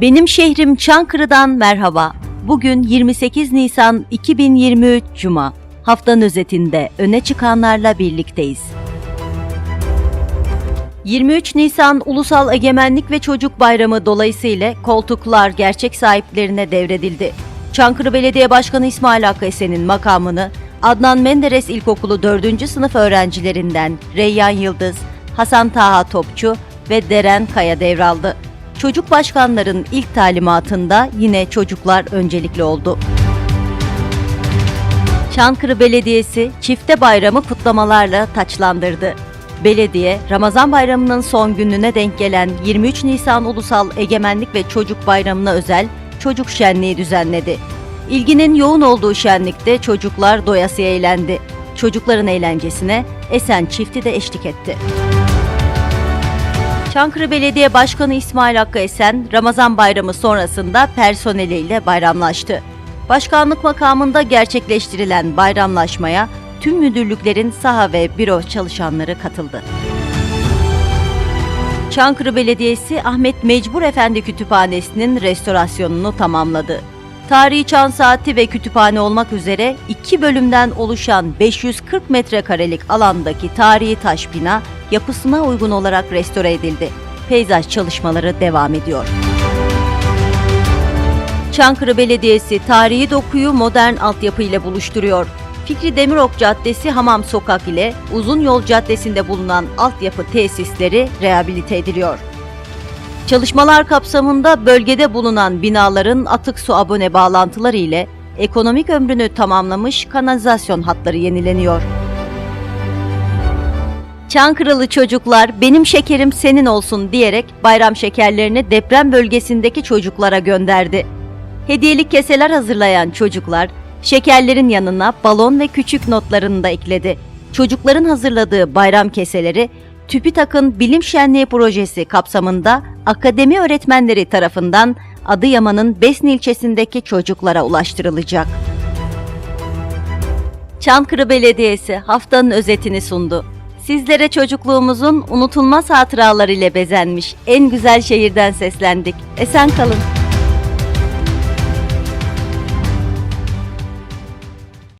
Benim şehrim Çankırı'dan merhaba. Bugün 28 Nisan 2023 Cuma. Haftanın özetinde öne çıkanlarla birlikteyiz. 23 Nisan Ulusal Egemenlik ve Çocuk Bayramı dolayısıyla koltuklar gerçek sahiplerine devredildi. Çankırı Belediye Başkanı İsmail Hakkı Esen'in makamını Adnan Menderes İlkokulu 4. sınıf öğrencilerinden Reyyan Yıldız, Hasan Taha Topçu ve Deren Kaya devraldı. Çocuk başkanların ilk talimatında yine çocuklar öncelikli oldu. Çankırı Belediyesi çifte bayramı kutlamalarla taçlandırdı. Belediye, Ramazan Bayramı'nın son gününe denk gelen 23 Nisan Ulusal Egemenlik ve Çocuk Bayramı'na özel çocuk şenliği düzenledi. İlginin yoğun olduğu şenlikte çocuklar doyasıya eğlendi. Çocukların eğlencesine Esen çifti de eşlik etti. Çankırı Belediye Başkanı İsmail Hakkı Esen, Ramazan Bayramı sonrasında personeliyle bayramlaştı. Başkanlık makamında gerçekleştirilen bayramlaşmaya tüm müdürlüklerin saha ve büro çalışanları katıldı. Çankırı Belediyesi Ahmet Mecbur Efendi Kütüphanesi'nin restorasyonunu tamamladı. Tarihi çan saati ve kütüphane olmak üzere iki bölümden oluşan 540 metrekarelik alandaki tarihi taş bina yapısına uygun olarak restore edildi. Peyzaj çalışmaları devam ediyor. Çankırı Belediyesi tarihi dokuyu modern altyapı ile buluşturuyor. Fikri Demirok Caddesi Hamam Sokak ile Uzun Yol Caddesi'nde bulunan altyapı tesisleri rehabilite ediliyor. Çalışmalar kapsamında bölgede bulunan binaların atık su abone bağlantıları ile ekonomik ömrünü tamamlamış kanalizasyon hatları yenileniyor. Çankırılı çocuklar benim şekerim senin olsun diyerek bayram şekerlerini deprem bölgesindeki çocuklara gönderdi. Hediyelik keseler hazırlayan çocuklar şekerlerin yanına balon ve küçük notlarını da ekledi. Çocukların hazırladığı bayram keseleri TÜBİTAK'ın Bilim Şenliği projesi kapsamında akademi öğretmenleri tarafından Adıyaman'ın Besni ilçesindeki çocuklara ulaştırılacak. Çankırı Belediyesi haftanın özetini sundu. Sizlere çocukluğumuzun unutulmaz hatıraları ile bezenmiş en güzel şehirden seslendik. Esen kalın.